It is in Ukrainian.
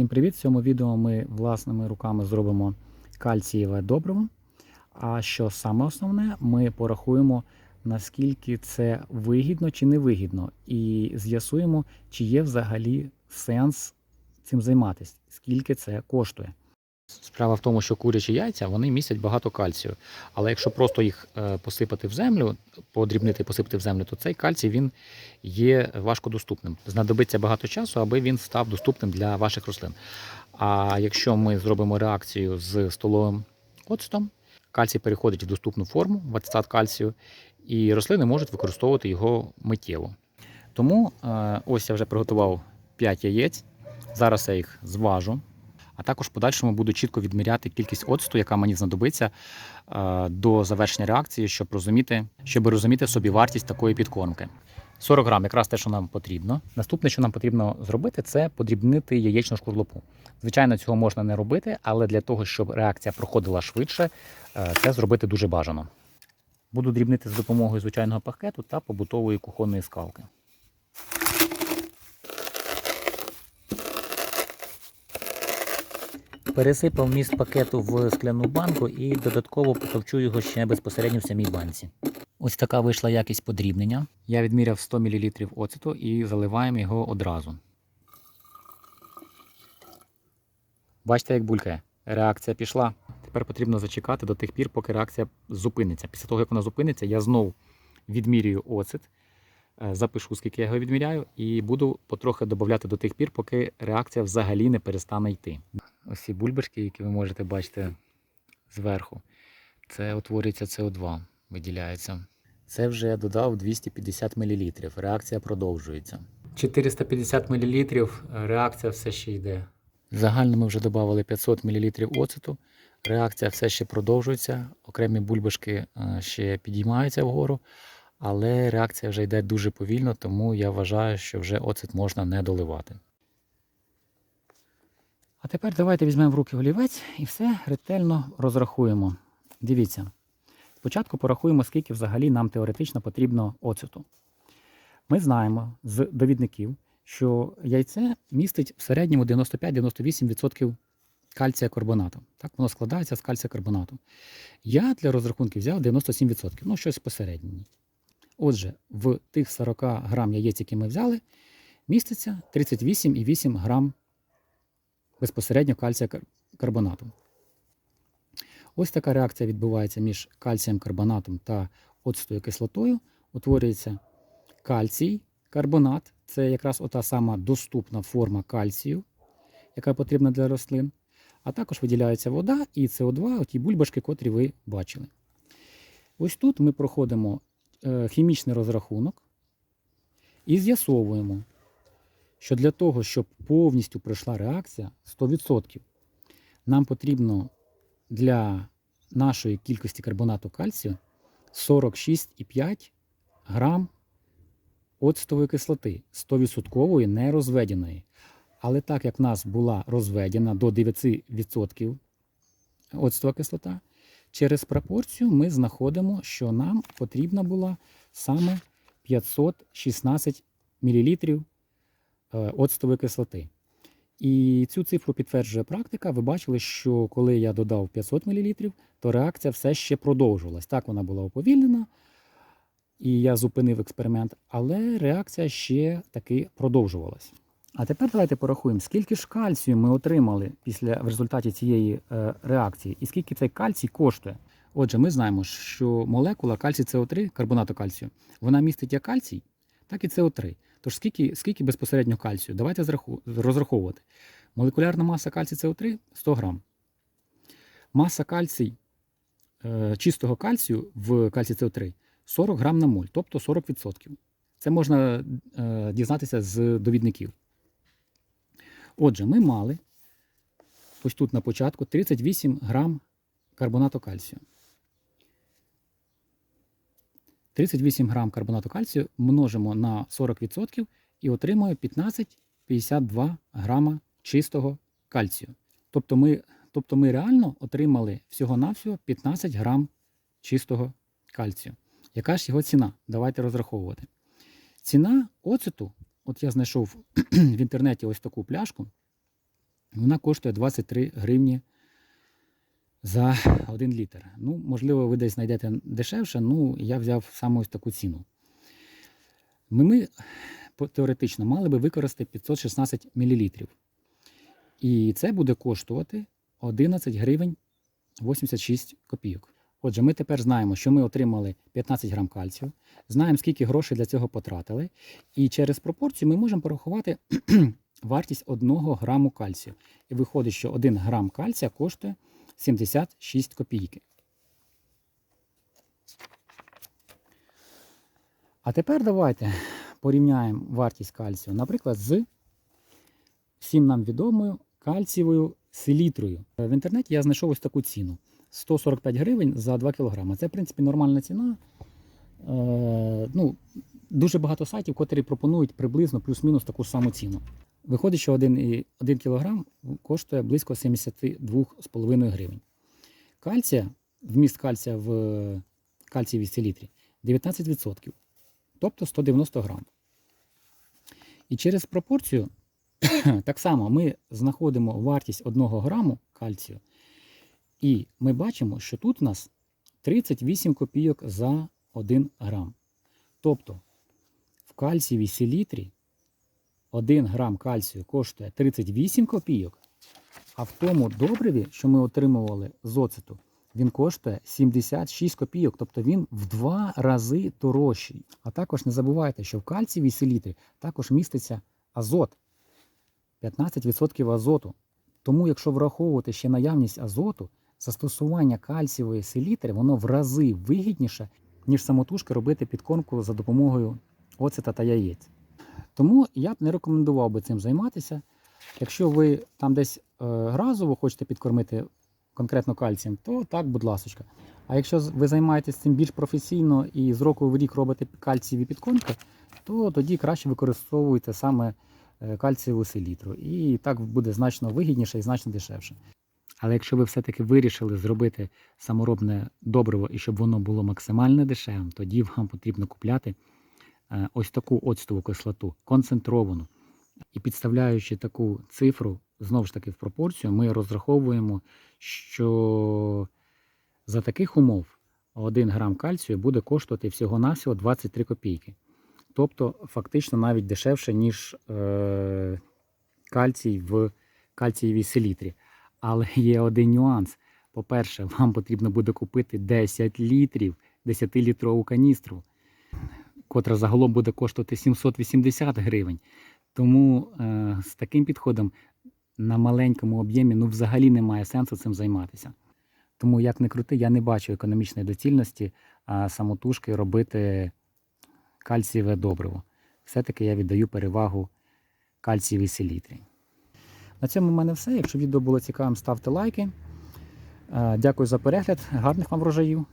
Всім привіт! В цьому відео ми власними руками зробимо кальцієве добриво. А що саме основне, ми порахуємо, наскільки це вигідно чи не вигідно, і з'ясуємо, чи є взагалі сенс цим займатися, скільки це коштує. Справа в тому, що курячі яйця вони містять багато кальцію. Але якщо просто їх е, посипати в землю, подрібнити і посипати в землю, то цей кальцій він є важкодоступним. Знадобиться багато часу, аби він став доступним для ваших рослин. А якщо ми зробимо реакцію з столовим оцтом, кальцій переходить в доступну форму, в ацетат кальцію, і рослини можуть використовувати його миттєво. Тому е, ось я вже приготував 5 яєць. Зараз я їх зважу. А також в подальшому буду чітко відміряти кількість оцту, яка мені знадобиться е, до завершення реакції, щоб розуміти, щоб розуміти собі вартість такої підкормки. 40 грам, якраз те, що нам потрібно. Наступне, що нам потрібно зробити, це подрібнити яєчну шкурлупу. Звичайно, цього можна не робити, але для того, щоб реакція проходила швидше, е, це зробити дуже бажано. Буду дрібнити з допомогою звичайного пакету та побутової кухонної скалки. Пересипав міст пакету в скляну банку і додатково потовчу його ще безпосередньо в самій банці. Ось така вийшла якість подрібнення. Я відміряв 100 мл оцету і заливаємо його одразу. Бачите, як булькає. Реакція пішла. Тепер потрібно зачекати до тих пір, поки реакція зупиниться. Після того, як вона зупиниться, я знову відмірюю оцет, запишу, скільки я його відміряю, і буду потрохи додати до тих пір, поки реакція взагалі не перестане йти. Ось ці бульбашки, які ви можете бачити зверху, це утворюється СО2, виділяється. Це вже я додав 250 мл. Реакція продовжується. 450 мл, реакція все ще йде. Загально ми вже додали 500 мл оцету. Реакція все ще продовжується. Окремі бульбашки е, ще підіймаються вгору, але реакція вже йде дуже повільно, тому я вважаю, що вже оцет можна не доливати. А тепер давайте візьмемо в руки олівець і все ретельно розрахуємо. Дивіться. Спочатку порахуємо, скільки взагалі нам теоретично потрібно оцету. Ми знаємо з довідників, що яйце містить в середньому 95-98% кальція карбонату. Так, воно складається з кальція карбонату. Я для розрахунків взяв 97%, ну щось посереднє. Отже, в тих 40 грам яєць, які ми взяли, міститься 38,8 грам безпосередньо кальція карбонату. Ось така реакція відбувається між кальцієм карбонатом та оцтою кислотою. Утворюється кальцій, карбонат це якраз ота сама доступна форма кальцію, яка потрібна для рослин. А також виділяється вода і СО2, оті бульбашки, котрі ви бачили. Ось тут ми проходимо хімічний розрахунок і з'ясовуємо, що для того, щоб повністю пройшла реакція 100%, нам потрібно для нашої кількості карбонату кальцію 46,5 грам оцтової кислоти 100% нерозведеної. Але так як в нас була розведена до 9% оцтова кислота, через пропорцію ми знаходимо, що нам потрібна була саме 516 мл оцтової кислоти. І цю цифру підтверджує практика. Ви бачили, що коли я додав 500 мл, то реакція все ще продовжувалась. Так, вона була уповільнена, і я зупинив експеримент, але реакція ще таки продовжувалась. А тепер давайте порахуємо, скільки ж кальцію ми отримали після в результаті цієї е, реакції, і скільки цей кальцій коштує. Отже, ми знаємо, що молекула кальцій СО3, карбонату кальцію, вона містить як кальцій, так і СО3. Тож скільки скільки безпосередньо кальцію? Давайте розраховувати. Молекулярна маса кальцію СО3 100 грам. Маса кальцій, е, чистого кальцію в кальцій СО3 40 грам на моль, тобто 40%. Це можна е, дізнатися з довідників. Отже, ми мали ось тут на початку 38 грам карбонату кальцію. 38 грам карбонату кальцію множимо на 40% і отримуємо 15,52 грама чистого кальцію. Тобто ми, тобто ми реально отримали всього-навсього 15 грам чистого кальцію. Яка ж його ціна? Давайте розраховувати. Ціна оцету, от я знайшов в інтернеті ось таку пляшку. Вона коштує 23 гривні за 1 літр. Ну, можливо, ви десь знайдете дешевше, ну я взяв саме ось таку ціну. Ми, теоретично мали би використати 516 мл. І це буде коштувати 11 гривень 86 копійок. Отже, ми тепер знаємо, що ми отримали 15 грам кальцію, знаємо, скільки грошей для цього потратили, і через пропорцію ми можемо порахувати вартість 1 граму кальцію. І виходить, що 1 грам кальція коштує 76 копійки. А тепер давайте порівняємо вартість кальцію, наприклад, з всім нам відомою кальцієвою селітрою. В інтернеті я знайшов ось таку ціну: 145 гривень за 2 кг. Це, в принципі, нормальна ціна. Е, ну, дуже багато сайтів, котрі пропонують приблизно плюс-мінус таку саму ціну. Виходить, що 1, 1 кг коштує близько 72,5 гривень. Кальція, вміст кальція в кальцієвій селітрі 19%, тобто 190 грам. І через пропорцію так само ми знаходимо вартість 1 граму кальцію, і ми бачимо, що тут у нас 38 копійок за 1 грам. Тобто в кальцієвій селітрі 1 грам кальцію коштує 38 копійок, а в тому добриві, що ми отримували з оцету, він коштує 76 копійок, тобто він в два рази дорожчий. А також не забувайте, що в кальцієвій селітрі також міститься азот. 15% азоту. Тому, якщо враховувати ще наявність азоту, застосування кальцієвої селітри воно в рази вигідніше, ніж самотужки робити підкормку за допомогою оцета та яєць. Тому я б не рекомендував би цим займатися. Якщо ви там десь е, разово хочете підкормити конкретно кальцієм, то так, будь ласка. А якщо ви займаєтесь цим більш професійно і з року в рік робите кальцієві підкормки, то тоді краще використовуйте саме е, кальцієву селітру. І так буде значно вигідніше і значно дешевше. Але якщо ви все-таки вирішили зробити саморобне добриво і щоб воно було максимально дешевим, тоді вам потрібно купляти е, ось таку оцтову кислоту, концентровану. І підставляючи таку цифру, знову ж таки в пропорцію, ми розраховуємо, що за таких умов 1 грам кальцію буде коштувати всього-навсього 23 копійки. Тобто, фактично навіть дешевше, ніж е, кальцій в кальцієвій селітрі. Але є один нюанс. По-перше, вам потрібно буде купити 10 літрів, 10-літрову каністру, котра загалом буде коштувати 780 гривень. Тому е, з таким підходом на маленькому об'ємі ну, взагалі немає сенсу цим займатися. Тому, як не крути, я не бачу економічної доцільності а, самотужки робити кальцієве добриво. Все-таки я віддаю перевагу кальцієвій селітрі. На цьому в мене все. Якщо відео було цікавим, ставте лайки. Е, Дякую за перегляд. Гарних вам врожаїв!